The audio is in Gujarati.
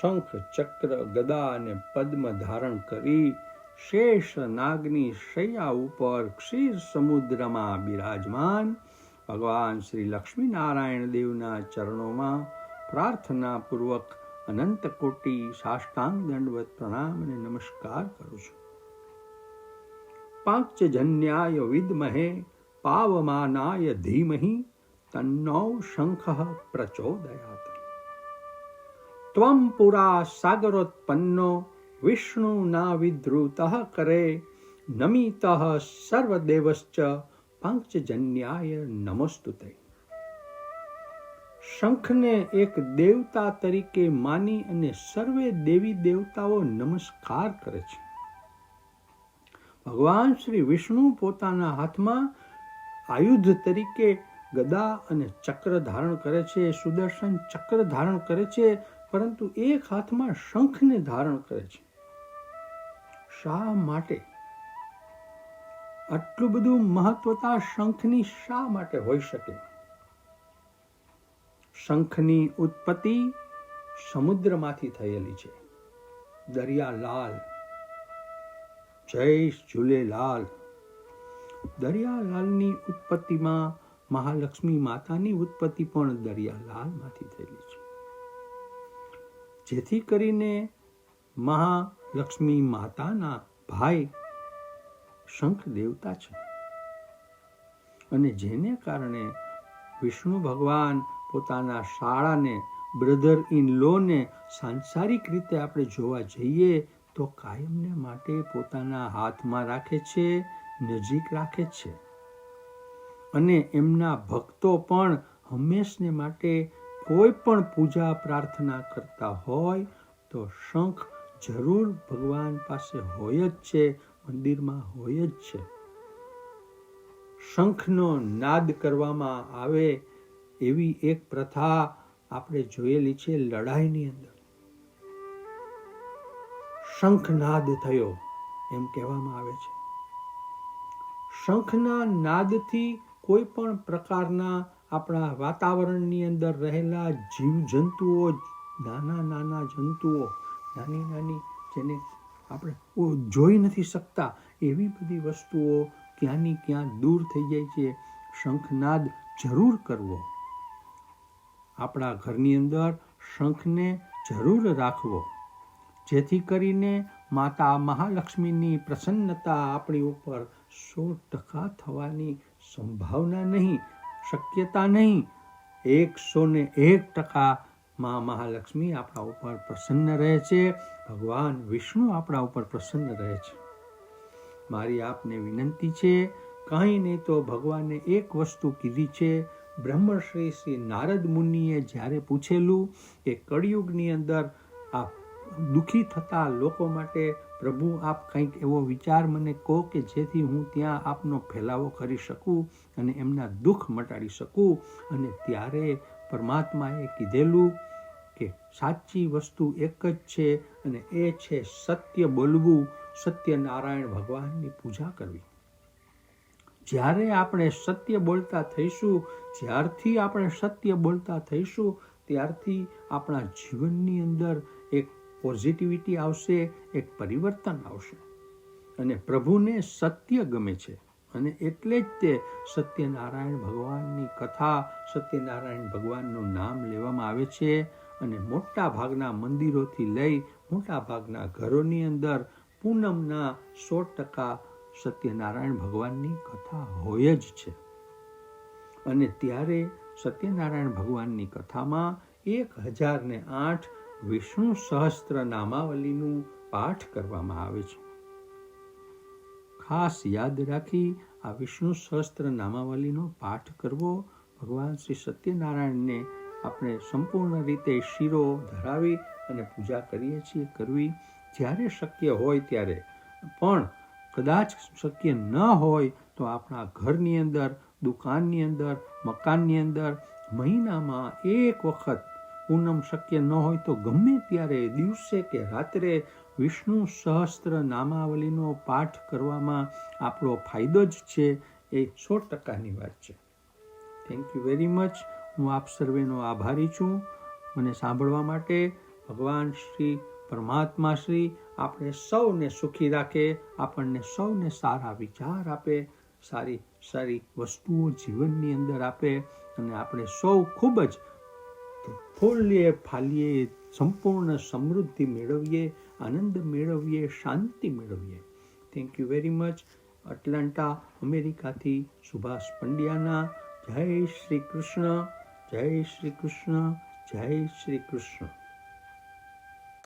શંખ ચક્ર ગદા અને પદ્મ ધારણ કરી શેષ નાગની શૈયા ઉપર ક્ષીર સમુદ્રમાં બિરાજમાન. ભગવાન શ્રી લક્ષ્મીનારાયણ દેવના ચરણોમાં પ્રાર્થના પૂર્વક અનંત કોટી સાષ્ટાંગ દંડવત પ્રણામ અને નમસ્કાર કરું છું. પાંચ જન્યાય વિદ્મહે પાવમાનાય ધીમહી તન્નો શંખ પ્રચોદયાત. ત્વમ પુરા સાગરોત્પન્નો વિષ્ણુના વિધૃત કરે નમિત સર્વદેવશ્ચ પંચજન્યાય નમસ્તુતે શંખને એક દેવતા તરીકે માની અને સર્વે દેવી દેવતાઓ નમસ્કાર કરે છે ભગવાન શ્રી વિષ્ણુ પોતાના હાથમાં આયુધ તરીકે ગદા અને ચક્ર ધારણ કરે છે સુદર્શન ચક્ર ધારણ કરે છે પરંતુ એક હાથમાં શંખને ધારણ કરે છે. શા માટે? આટલું બધું મહત્વતા શંખની શા માટે હોઈ શકે? શંખની ઉત્પત્તિ સમુદ્રમાંથી થયેલી છે. દરિયાલાલ જય ઝૂલેલાલ દરિયાલાલની ઉત્પત્તિમાં મહાલક્ષ્મી માતાની ઉત્પત્તિ પણ દરિયાલાલમાંથી થયેલી છે. જેથી કરીને મહાલક્ષ્મી માતાના ભાઈ શંખ દેવતા છે. અને જેને કારણે વિષ્ણુ ભગવાન પોતાના શાળાને, બ્રધર ઇન લોને સાંસારિક રીતે આપણે જોવા જઈએ તો કાયમને માટે પોતાના હાથમાં રાખે છે, નજીક રાખે છે. અને એમના ભક્તો પણ હંમેશને માટે કોઈ પણ પૂજા પ્રાર્થના કરતા હોય તો શંખ જરૂર ભગવાન પાસે હોય જ છે, મંદિરમાં હોય જ છે. શંખનો નાદ કરવામાં આવે એવી એક પ્રથા આપણે જોયેલી છે લડાઈની અંદર. શંખનાદ થયો એમ કહેવામાં આવે છે. શંખના નાદથી કોઈ પણ પ્રકારના આપણા વાતાવરણની અંદર રહેલા જીવ જંતુઓ નાના નાના જંતુઓ, નાની નાની જેને આપણે જોઈ નથી શકતા, એવી બધી વસ્તુઓ ક્યાંની ક્યાં દૂર થઈ જાય છે, શંખનાદ જરૂર કરવો. આપણા ઘરની અંદર શંખને જરૂર રાખવો. જેથી કરીને માતા મહાલક્ષ્મીની પ્રસન્નતા આપણી ઉપર સો ટકા થવાની સંભાવના નહીં શક્યતા નહીં. એકસો ને એક ટકા મા મહાલક્ષ્મી આપણા ઉપર પ્રસન્ન રહે છે. ભગવાન વિષ્ણુ આપણા ઉપર પ્રસન્ન રહે છે. મારી આપને વિનંતી છે, કંઈ નહીં તો ભગવાને એક વસ્તુ કીધી છે. બ્રહ્મશ્રી શ્રી નારદ મુનિએ જ્યારે પૂછેલું કે કળિયુગની અંદર આ દુઃખી થતા લોકો માટે પ્રભુ આપ કંઈક એવો વિચાર મને કહો કે જેથી હું ત્યાં આપનો ફેલાવો કરી શકું અને એમના દુઃખ મટાડી શકું. અને ત્યારે પરમાત્માએ કીધેલું કે સાચી વસ્તુ એક જ છે અને એ છે સત્ય બોલવું. સત્યનારાયણ ભગવાનની પૂજા કરવી. જ્યારે આપણે સત્ય બોલતા થઈશું, જ્યારથી આપણે સત્ય બોલતા થઈશું, ત્યારથી આપણા જીવનની અંદર એક પોઝિટિવિટી આવશે, એક પરિવર્તન આવશે. અને પ્રભુને સત્ય ગમે છે. અને એટલે જ તે સત્યનારાયણ ભગવાનની કથા, સત્યનારાયણ ભગવાનનું નામ લેવામાં આવે છે અને મોટા ભાગના મંદિરોથી લઈ મોટા ભાગના ઘરોની અંદર પૂનમના સો ટકા સત્યનારાયણ ભગવાનની કથા હોય જ છે. અને ત્યારે સત્યનારાયણ ભગવાનની કથામાં એક હજાર ને આઠ વિષ્ણુ સહસ્ત્ર નામાવલીનું પાઠ કરવામાં આવે છે. ખાસ યાદ રાખી આ વિષ્ણુ સહસ્ત્ર નામાવલીનો પાઠ કરવો ભગવાન શ્રી સત્યનારાયણને આપણે સંપૂર્ણ રીતે શીરો ધરાવી અને પૂજા કરીએ છીએ, કરવી જ્યારે શક્ય હોય ત્યારે. પણ કદાચ શક્ય ન હોય તો આપણા ઘરની અંદર, દુકાનની અંદર, મકાનની અંદર મહિનામાં એક વખત પૂનમ શક્ય ન હોય તો ગમે ત્યારે દિવસે કે રાત્રે વિષ્ણુ સહસ્ત્ર નામાવલીનો પાઠ કરવામાં આપણો ફાયદો જ છે એ સો ટકાની વાત છે. થેન્ક યુ વેરી મચ હું આપ સર્વેનો આભારી છું. મને સાંભળવા માટે ભગવાન શ્રી પરમાત્મા શ્રી આપણે સૌને સુખી રાખે, આપણને સૌને સારા વિચાર આપે, સારી સારી વસ્તુઓ જીવનની અંદર આપે અને આપણે સૌ ખૂબ જ ફૂલીએ ફાલીએ સંપૂર્ણ સમૃદ્ધિ મેળવીએ, આનંદ મેળવીએ, શાંતિ મેળવીએ. Thank you very much Atlanta અમેરિકાથી સુભાષ પંડ્યાના જય શ્રી કૃષ્ણ, જય શ્રી કૃષ્ણ, જય શ્રી કૃષ્ણ.